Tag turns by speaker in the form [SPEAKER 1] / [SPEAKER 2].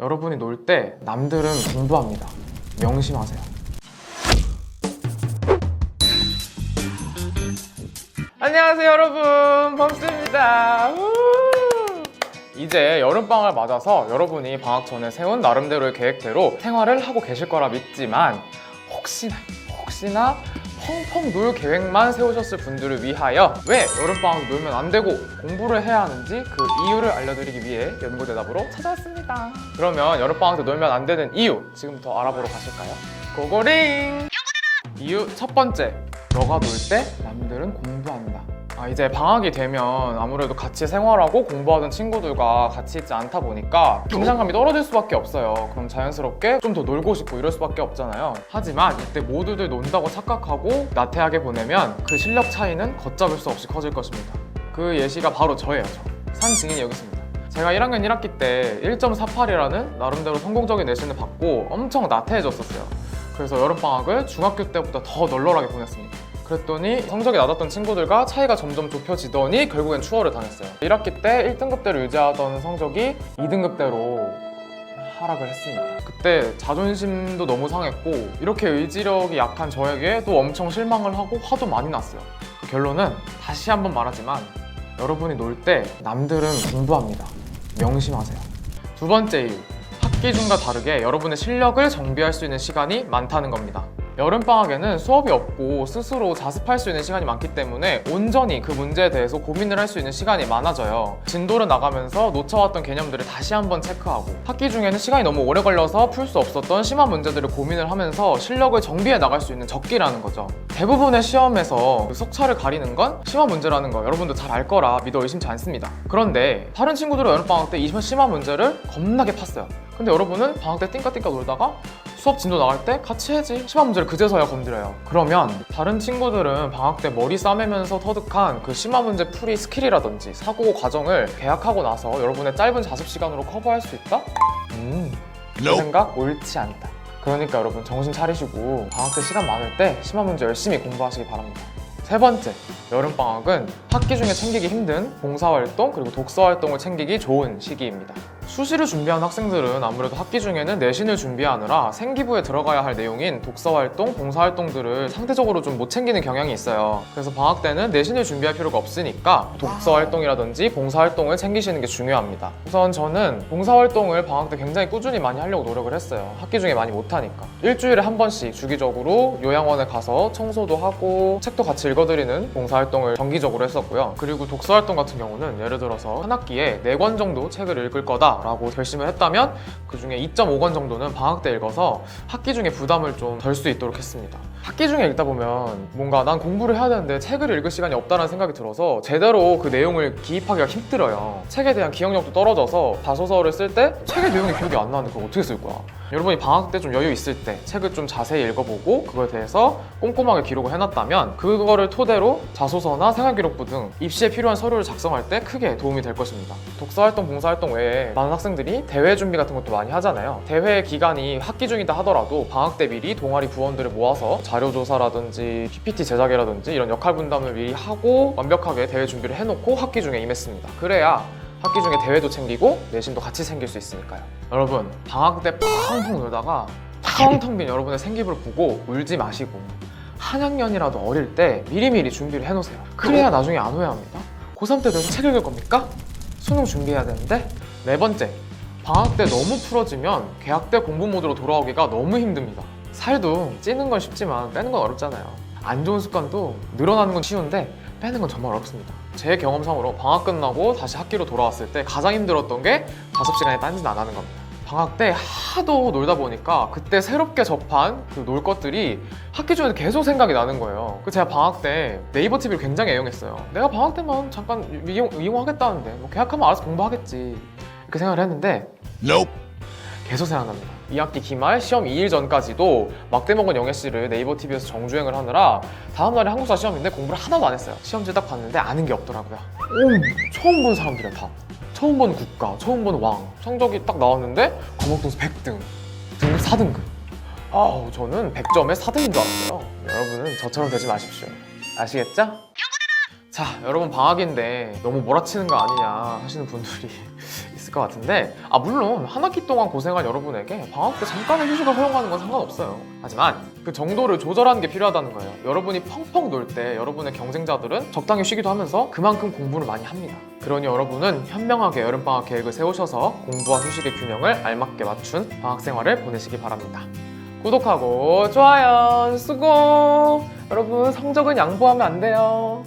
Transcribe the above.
[SPEAKER 1] 여러분이 놀 때 남들은 공부합니다. 명심하세요. 안녕하세요, 여러분. 범스입니다. 우! 이제 여름방학을 맞아서 여러분이 방학 전에 세운 나름대로의 계획대로 생활을 하고 계실 거라 믿지만 혹시나 혹시나 펑펑 놀 계획만 세우셨을 분들을 위하여 왜 여름방학 놀면 안 되고 공부를 해야 하는지 그 이유를 알려드리기 위해 연구 대답으로 찾아왔습니다. 그러면 여름방학 때 놀면 안 되는 이유 지금부터 알아보러 가실까요? 고고링! 이유 첫 번째 너가 놀 때 남들은 공부한다. 아, 이제 방학이 되면 아무래도 같이 생활하고 공부하던 친구들과 같이 있지 않다 보니까 긴장감이 떨어질 수밖에 없어요. 그럼 자연스럽게 좀 더 놀고 싶고 이럴 수밖에 없잖아요. 하지만 이때 모두들 논다고 착각하고 나태하게 보내면 그 실력 차이는 걷잡을 수 없이 커질 것입니다. 그 예시가 바로 저예요. 저. 산 증인이 여기 있습니다. 제가 1학년 1학기 때 1.48이라는 나름대로 성공적인 내신을 받고 엄청 나태해졌었어요. 그래서 여름방학을 중학교 때보다 더 널널하게 보냈습니다. 그랬더니 성적이 낮았던 친구들과 차이가 점점 좁혀지더니 결국엔 추월을 당했어요. 1학기 때 1등급대로 유지하던 성적이 2등급대로 하락을 했습니다. 그때 자존심도 너무 상했고 이렇게 의지력이 약한 저에게 또 엄청 실망을 하고 화도 많이 났어요. 그 결론은 다시 한번 말하지만 여러분이 놀 때 남들은 공부합니다. 명심하세요. 두 번째 이유. 학기 중과 다르게 여러분의 실력을 정비할 수 있는 시간이 많다는 겁니다. 여름방학에는 수업이 없고 스스로 자습할 수 있는 시간이 많기 때문에 온전히 그 문제에 대해서 고민을 할 수 있는 시간이 많아져요. 진도를 나가면서 놓쳐왔던 개념들을 다시 한번 체크하고 학기 중에는 시간이 너무 오래 걸려서 풀 수 없었던 심한 문제들을 고민을 하면서 실력을 정비해 나갈 수 있는 적기라는 거죠. 대부분의 시험에서 그 속차를 가리는 건 심한 문제라는 거 여러분도 잘 알 거라 믿어 의심치 않습니다. 그런데 다른 친구들은 여름방학 때 이 심한 문제를 겁나게 팠어요. 근데 여러분은 방학 때 띵까띵까 놀다가 수업 진도 나갈 때 같이 해지. 심한 문제를 그제서야 건드려요. 그러면 다른 친구들은 방학 때 머리 싸매면서 터득한 그 심한 문제 풀이 스킬이라든지 사고 과정을 계약하고 나서 여러분의 짧은 자습 시간으로 커버할 수 있다? 음, 그 생각 옳지 않다. 그러니까 여러분 정신 차리시고 방학 때 시간 많을 때 심한 문제 열심히 공부하시기 바랍니다. 세 번째, 여름방학은 학기 중에 챙기기 힘든 봉사활동 그리고 독서활동을 챙기기 좋은 시기입니다. 수시를 준비하는 학생들은 아무래도 학기 중에는 내신을 준비하느라 생기부에 들어가야 할 내용인 독서활동, 봉사활동들을 상대적으로 좀 못 챙기는 경향이 있어요. 그래서 방학 때는 내신을 준비할 필요가 없으니까 독서활동이라든지 봉사활동을 챙기시는 게 중요합니다. 우선 저는 봉사활동을 방학 때 굉장히 꾸준히 많이 하려고 노력을 했어요. 학기 중에 많이 못하니까. 일주일에 한 번씩 주기적으로 요양원에 가서 청소도 하고 책도 같이 읽어드리는 봉사활동을 정기적으로 했었고요. 그리고 독서활동 같은 경우는 예를 들어서 한 학기에 4권 정도 책을 읽을 거다 라고 결심을 했다면 그 중에 2.5권 정도는 방학 때 읽어서 학기 중에 부담을 좀 덜 수 있도록 했습니다. 학기 중에 읽다 보면 뭔가 난 공부를 해야 되는데 책을 읽을 시간이 없다는 생각이 들어서 제대로 그 내용을 기입하기가 힘들어요. 책에 대한 기억력도 떨어져서 자소서를 쓸 때 책의 내용이 기억이 안 나는데 그걸 어떻게 쓸 거야? 여러분이 방학 때 좀 여유 있을 때 책을 좀 자세히 읽어보고 그거에 대해서 꼼꼼하게 기록을 해놨다면 그거를 토대로 자소서나 생활기록부 등 입시에 필요한 서류를 작성할 때 크게 도움이 될 것입니다. 독서활동, 봉사활동 외에 많은 학생들이 대회 준비 같은 것도 많이 하잖아요. 대회 기간이 학기 중이다 하더라도 방학 때 미리 동아리 부원들을 모아서 자료조사라든지 PPT 제작이라든지 이런 역할 분담을 미리 하고 완벽하게 대회 준비를 해놓고 학기 중에 임했습니다. 그래야 학기 중에 대회도 챙기고 내신도 같이 챙길 수 있으니까요. 여러분 방학 때 펑펑 놀다가 텅텅 빈 여러분의 생기부를 보고 울지 마시고 한 학년이라도 어릴 때 미리미리 준비를 해놓으세요. 그래야 나중에 안 후회합니다. 고3 때 돼서 책 읽을 겁니까? 수능 준비해야 되는데 네 번째 방학 때 너무 풀어지면 개학 때 공부 모드로 돌아오기가 너무 힘듭니다. 살도 찌는 건 쉽지만 빼는 건 어렵잖아요. 안 좋은 습관도 늘어나는 건 쉬운데 빼는 건 정말 어렵습니다. 제 경험상으로 방학 끝나고 다시 학기로 돌아왔을 때 가장 힘들었던 게 자습 시간에 딴짓 안 하는 겁니다. 방학 때 하도 놀다 보니까 그때 새롭게 접한 그 놀 것들이 학기 중에 계속 생각이 나는 거예요. 그 제가 방학 때 네이버 TV를 굉장히 애용했어요. 내가 방학 때만 잠깐 이용, 이용하겠다는데 뭐 계약하면 알아서 공부하겠지. 이렇게 생각을 했는데
[SPEAKER 2] Nope.
[SPEAKER 1] 계속 생각납니다. 2학기 기말 시험 2일 전까지도 막대 먹은 영애 씨를 네이버 TV에서 정주행을 하느라 다음 날에 한국사 시험인데 공부를 하나도 안 했어요. 시험지 딱 봤는데 아는 게 없더라고요. 오, 처음 본 사람들이야 다. 처음 본 국가, 처음 본 왕. 성적이 딱 나왔는데 과목 등수 100등, 등급 4등급. 아우 저는 100점에 4등인 줄 알았어요. 여러분은 저처럼 되지 마십시오. 아시겠죠? 자, 여러분 방학인데 너무 몰아치는 거 아니냐 하시는 분들이 것 같은데 아 물론 한 학기 동안 고생한 여러분에게 방학 때 잠깐의 휴식을 허용하는 건 상관없어요. 하지만 그 정도를 조절하는 게 필요하다는 거예요. 여러분이 펑펑 놀 때 여러분의 경쟁자들은 적당히 쉬기도 하면서 그만큼 공부를 많이 합니다. 그러니 여러분은 현명하게 여름방학 계획을 세우셔서 공부와 휴식의 균형을 알맞게 맞춘 방학 생활을 보내시기 바랍니다. 구독하고 좋아요 수고! 여러분 성적은 양보하면 안 돼요